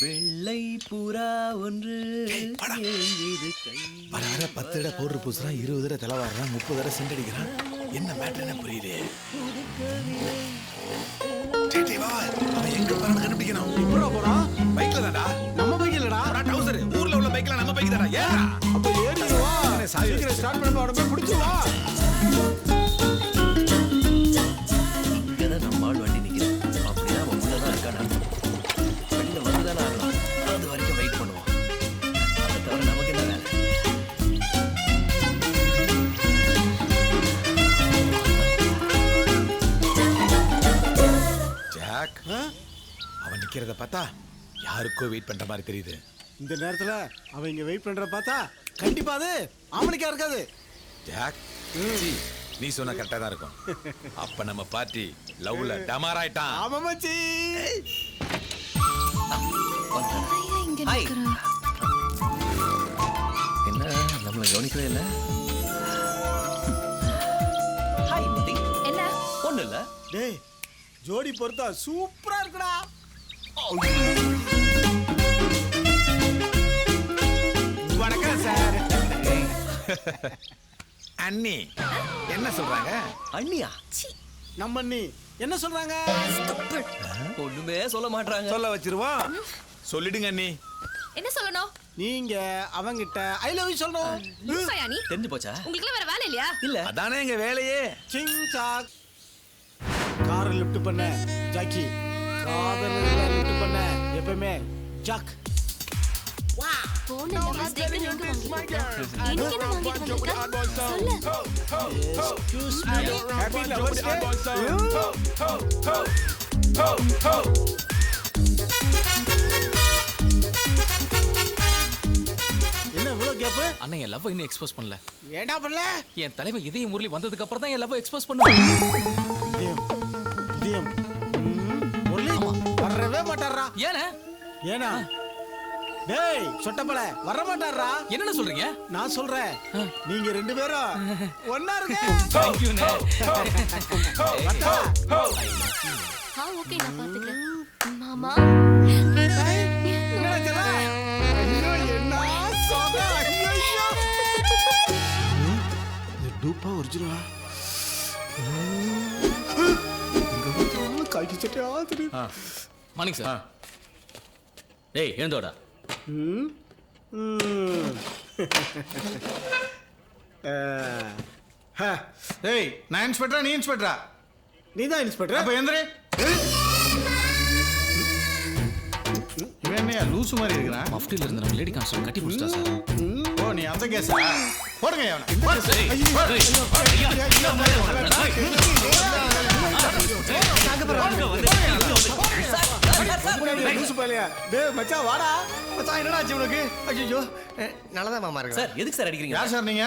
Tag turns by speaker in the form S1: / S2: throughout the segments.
S1: வெள்ளை புறா ஒன்று
S2: வர வர பத்து தடவை பவுடர் பூசுறான் இருபது தடவை தலை வாடுறான் முப்பது தடவை சென்ட் அடிக்கிறான் என்ன மேட்டர் புரியுது. அவன் எங்க போறான்னு கண்டுபிடிக்கணும்.
S3: போறான்
S2: பைக்ல தான்டா.
S3: நம்ம பைக் இல்லடா.
S2: டவுசர் ஊர்ல உள்ள பைக்ல நம்ம பைக் தான்டா. ஏறா.
S3: அப்ப ஏறி வா.
S2: சாவி?
S3: சீக்கிரம் ஸ்டார்ட் பண்ண உடனே பிடிச்சு
S2: பார்த்தா யாருக்கோ வெயிட் பண்ற மாதிரி தெரியுது.
S3: இந்த நேரத்துல அவன் இங்க வெயிட் பண்ற பார்த்தா கண்டிப்பா அது ஆமணிக்கா இருக்காது.
S2: ஜாக் நீ சொன்ன கரெக்டா தான் இருக்கும். அப்ப நம்ம பார்ட்டி லவ்ல டமார் ஆயிட்டான்.
S3: ஆமா மச்சி.
S1: ஹாய். என்ன நம்மளை கவனிக்கவே இல்லை? ஹாய் மதி.
S4: என்ன?
S1: ஒண்ணு இல்ல.
S3: டேய் ஜோடி பொறுத்தா சூப்பரா இருக்குடா. வணக்கம் சார்
S2: அண்ணி என்ன சொல்றாங்க?
S1: அண்ணியா?
S3: நம்ம நீ என்ன சொல்றாங்க?
S1: ஒண்ணுமே சொல்ல மாட்டாங்க
S2: சொல்ல வச்சிருவோம். சொல்லிடுங்க அண்ணி.
S4: என்ன சொல்லணும்?
S3: நீங்க அவங்கிட்ட ஐ லவ் யூ சொல்லணும்
S1: தெரிஞ்சு போச்சா?
S4: உங்களுக்கு வேற வேலை இல்லையா?
S1: இல்ல.
S2: அதானே எங்க வேலையே.
S3: சிங் சாக். காரை லிஃப்ட் பண்ண. ஜாக்கி காதல லிஃப்ட் பண்ண எப்பவுமே ஜாக்.
S4: போன டேக்கு எங்க வாங்கிட்டு வந்த? எனக்கு என்ன வாங்கிட்டு வந்திருக்க சொல்லு
S3: excuse me happy lovers day என்ன இவ்வளவு கேப்
S5: அண்ணன் என் லவ் இன்னும் எக்ஸ்போஸ் பண்ணல.
S3: ஏண்டா பண்ணல?
S5: என் தலைவன் இதயம் முரளி வந்ததுக்கு அப்புறம் தான் என் லவ் எக்ஸ்போஸ் பண்ணுவேன்.
S3: மாட்டாரா
S5: ஏண்ணே
S3: ஏனா? டேய் சொட்டப்பல வர மாட்டாரா
S5: என்னென்ன சொல்றீங்க?
S3: நான் சொல்றேன். நீங்க ரெண்டு பேரும் ஒன்னா இருங்க.
S5: தேங்க்யூண்ணே
S3: வட்டா.
S4: ஆ ஓகே நான் பாத்துக்கிறேன். மாமா.
S3: டூப்பா ஒரிஜினலா? எங்க பார்த்தாலும் காய்ச்சி சட்டையா
S5: மார்னிங் சார் டேய் எழுந்தோடா
S6: ஏய் நான் இன்ஸ்பெக்டரா நீ இன்ஸ்பெக்டரா
S3: நீதான் இன்ஸ்பெக்டர்
S6: அப்ப எந்திரி இவன் லூசு மாதிரி இருக்கிறான்
S5: மஃப்டில இருந்து நம்ம லேடி கான்ஸ்டபிள் கட்டி பிடிச்சிட்டா சார்
S6: ஓ நீ அந்த கேஸா போடுங்க
S3: பையலையா? டேய் மச்சான் வாடா.
S6: மச்சான் என்னடா ஆச்சு உனக்கு? ஐயோ
S7: நல்லதா மாமா இருக்கு
S1: சார் எதுக்கு சார் அடிக்கிறீங்க?
S6: யார் சார் நீங்க?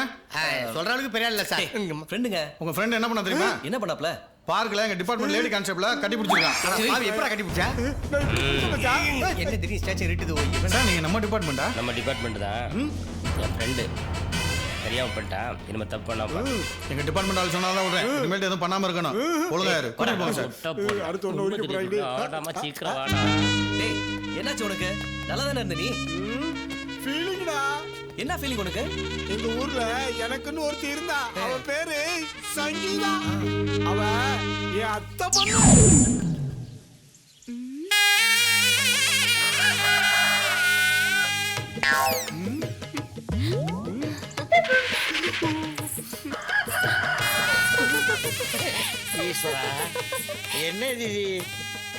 S7: சொல்ற அளவுக்கு பெரிய இல்ல சார்.
S1: ஃப்ரெண்டுங்க.
S6: உங்க ஃப்ரெண்ட் என்ன பண்ண தெரியுமா?
S1: என்ன பண்ணாப்ல?
S6: பார்க்ல எங்க டிபார்ட்மெண்ட் லேடி கான்ஸ்டபிள கட்டி பிடிச்சிருக்கான்.
S7: பாவி எப்படா கட்டி பிடிச்சா? என்ன திடீர் ஸ்டேச்சர் இருட்டுது ஓய்
S6: சார் நீங்க நம்ம டிபார்ட்மெண்டா
S8: நம்ம டிபார்ட்மெண்ட் தான். என் ஃப்ரெண்டு தெரியாம பண்ணிட்டான் இனிமே தப்பு பண்ணாம
S6: எங்க டிபார்ட்மெண்ட் ஆள் சொன்னாதான் விடுறேன். இனிமேல் எதுவும் பண்ணாம இருக்கணும். ஒழுங்கா இரு கூட்டிட்டு போங்க சார்.
S3: அடுத்து ஒண்ணு உரிக்க போறாங்க.
S8: ஆடாம சீக்கிரம் வாடா.
S1: டேய் என்னாச்சு உனக்கு? நல்லா தானே இருந்த நீ?
S3: ஃபீலிங்டா
S1: என்ன ஃபீலிங் உனக்கு?
S3: எங்க ஊர்ல எனக்குன்னு ஒருத்தி இருந்தா. அவ பேரு சங்கீதா. அவ என் அத்தை பொண்ணு.
S7: ஈஸ்வரா என்ன இது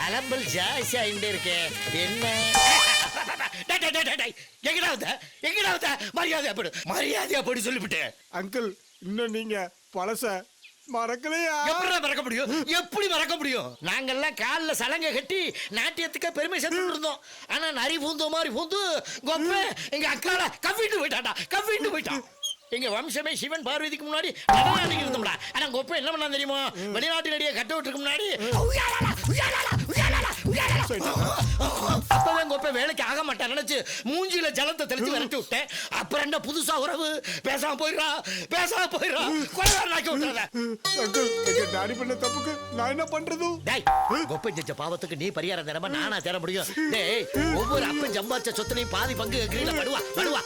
S7: அலம்பல் ஜாஸ்தி ஆகிட்டே இருக்கே. என்ன? எங்கடா வந்த? எங்கடா வந்த? மரியாதை அப்படி மரியாதை அப்படி சொல்லிவிட்டேன்
S3: அங்கிள் இன்னும் நீங்க பழச மறக்கலையா?
S7: எப்படி மறக்க முடியும்? எப்படி மறக்க முடியும்? நாங்கெல்லாம் கால்ல சலங்கை கட்டி நாட்டியத்துக்கு பெருமை சேர்த்துட்டு இருந்தோம். ஆனா நரி பூந்த மாதிரி பூந்து கொப்ப எங்க அக்கால கவ்விட்டு போயிட்டாடா கவ்விட்டு போயிட்டான். எங்க வம்சமே சிவன் பார்வதிக்கு முன்னாடி நடனாடிக்கு இருந்தோம்டா. ஆனா கொப்ப என்ன பண்ணா தெரியுமா? வெளிநாட்டு நடிகை கட்ட விட்டுருக்கு முன்னாடி கொப்ப வேலைக்கு ஆக மாட்டான் நினைச்சு மூஞ்சில ஜலத்தை தெளிச்சு விரட்டி விட்டேன். அப்புறம் என்ன புதுசா உறவு? பேசாம போயிடுறா பேசாம போயிடுறா. கொலைகாரன் ஆக்கி விட்டுறத.
S3: டாடி பண்ண தப்புக்கு நான் என்ன பண்றது?
S7: டேய் கொப்பை செஞ்ச பாவத்துக்கு நீ பரிகாரம் தரமா நானா தர முடியும். டேய் ஒவ்வொரு அப்பன் ஜம்பாச்ச சொத்துலையும் பாதி பங்கு கேக்குறீங்களா படுவா படுவா?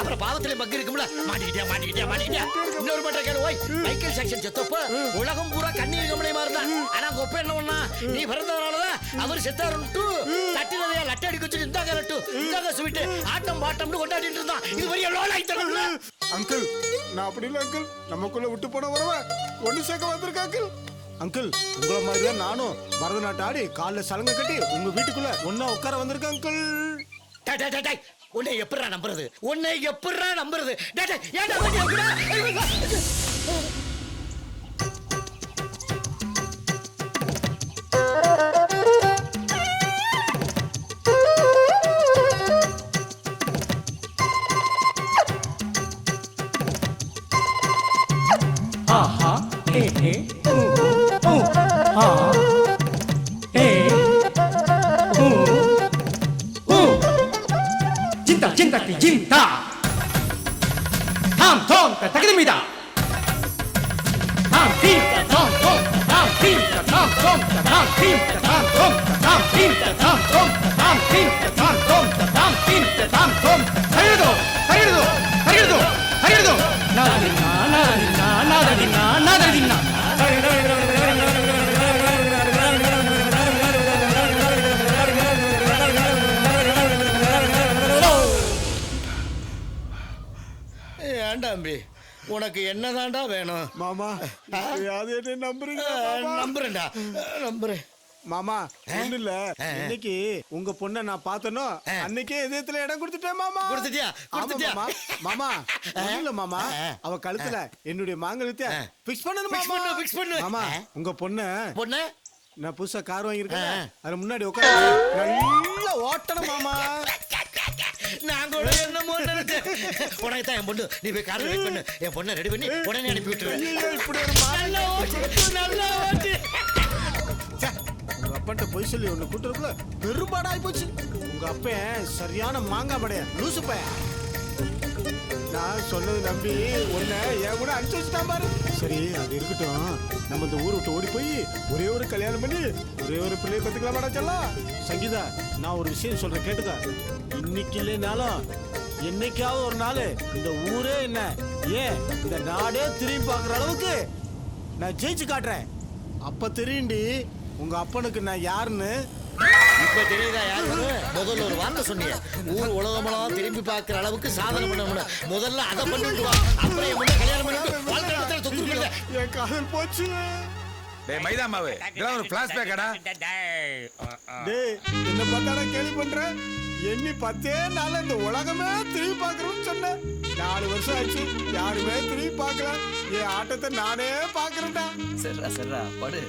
S7: அப்புறம் பாவத்திலையும் பங்கு இருக்கும்ல. மாட்டிக்கிட்டியா மாட்டிக்கிட்டியா மாட்டிக்கிட்டியா? இன்னொரு மட்டும் கேளு ஓய். மைக்கேல் செக்ஷன் செத்தப்ப உலகம் பூரா கண்ணீர் கமலையுமா இருந்தா ஆனா கொப்ப என்ன பண்ணா நீ பிறந்ததுனாலதான் அவர் செத்தாருன்ட்டு தட்டினதையா லட்டை அடிக்க வச்சு இந்தாங்க லட்டு இந்தாங்க ஸ்வீட்டு ஆட்டம் பாட்டம்னு கொண்டாடிட்டு இருந்தான். இது வரைய லோன் ஆயிட்டல
S3: அங்கிள் நான் அப்படி இல்லை அங்கிள். நமக்குள்ள விட்டு போன வரவ ஒண்ணு சேர்க்க வந்திருக்க அங்கிள். அங்கிள் உங்கள மாதிரி தான் நானும் பரதநாட்டம் ஆடி காலில் சலங்கை கட்டி உங்க வீட்டுக்குள்ள ஒன்னா உட்கார வந்திருக்கேன் அங்கிள்.
S7: உன்னை எப்படிடா நம்புறது? உன்னை எப்படிடா நம்புறது? டேய்,
S9: 足りるぞ足りるぞ足りる
S7: ぞ அம்பி உனக்கு என்னதான்டா வேணும்?
S3: மாமா அது என்ன நம்புறீங்க
S7: நம்புறேன்டா நம்புறேன்.
S3: மாமா ஒண்ணு இல்ல இன்னைக்கு உங்க பொண்ணை நான் பார்த்தனோ அன்னைக்கே இதயத்துல இடம் கொடுத்துட்டேன் மாமா.
S7: கொடுத்துட்டியா? கொடுத்துட்டியா?
S3: மாமா. இல்ல மாமா. அவ கழுத்துல என்னுடைய மாங்கல்யத்தை பிக்ஸ் பண்ணணும் மாமா.
S7: fix பண்ணு.
S3: மாமா உங்க பொண்ணு
S7: பொண்ணு?
S3: நான் புதுசா கார் வாங்கியிருக்கேன். அது முன்னாடி உட்காந்து நல்லா ஓட்டணும் மாமா.
S7: நான் கூட என்னமோ நினைச்சேன் உனக்கு தான் என் பொண்ணு. நீ போய் வெயிட் பண்ணு. என் பொண்ணை ரெடி பண்ணி உடனே அனுப்பி விட்டுருவேன்
S3: இப்படி ஒரு
S7: நல்லா ஓட்டு நல்லா ஓட்டு.
S3: உங்க பொய் சொல்லி ஒண்ணு கூட்டுறதுக்குள்ள பெரும்பாடாய் போச்சு. உங்க அப்பன் சரியான மாங்காய் படைய லூசு பையன் நான் சொன்னது நம்பி உன்னை என் கூட அனுப்பிச்சு வச்சுட்டான் பாரு. சரி அது இருக்கட்டும். நம்ம இந்த ஊரை விட்டு ஓடி போய் ஒரே ஒரு கல்யாணம் பண்ணி ஒரே ஒரு பிள்ளைய பத்துக்கலாமாடா செல்லம் சங்கீதா நான் ஒரு விஷயம் சொல்றேன் கேட்டுக்க. இன்னைக்கு இல்லைனாலும் என்னைக்காவது ஒரு நாள் இந்த ஊரே என்ன? ஏன்? இந்த நாடே திரும்பி பார்க்குற அளவுக்கு நான் ஜெயிச்சு காட்டுறேன். அப்ப தெரியுண்டி உங்க அப்பனுக்கு நான் யாருன்னு?
S7: இப்ப தெரியுதா யாரு? முதல்ல ஒரு வார்த்தை சொன்னீங்க ஊர் உலகமெல்லாம் திரும்பி பார்க்கிற அளவுக்கு சாதனை பண்ண முதல்ல அதை பண்ணிட்டு வா. அப்புறம் என் பொண்ணை கல்யாணம் பண்ணிட்டு வாழ்க்கை நடத்துற கொடுங்க
S3: என் காதல் போச்சு.
S2: டேய் மைதா மாவு இதெல்லாம் ஒரு பிளாஷ்பேக்கடா
S3: டேய் என்ன பார்த்தாடா கேள்வி பண்ற? எண்ணி பத்தே நாள் இந்த உலகமே திரும்பி பார்க்கறோம்னு சொன்னேன். நாலு வருஷம் ஆச்சு யாருமே திரும்பி பார்க்கல. என் ஆட்டத்தை நானே பார்க்கறேன்டா.
S1: சரிடா சரிடா படு.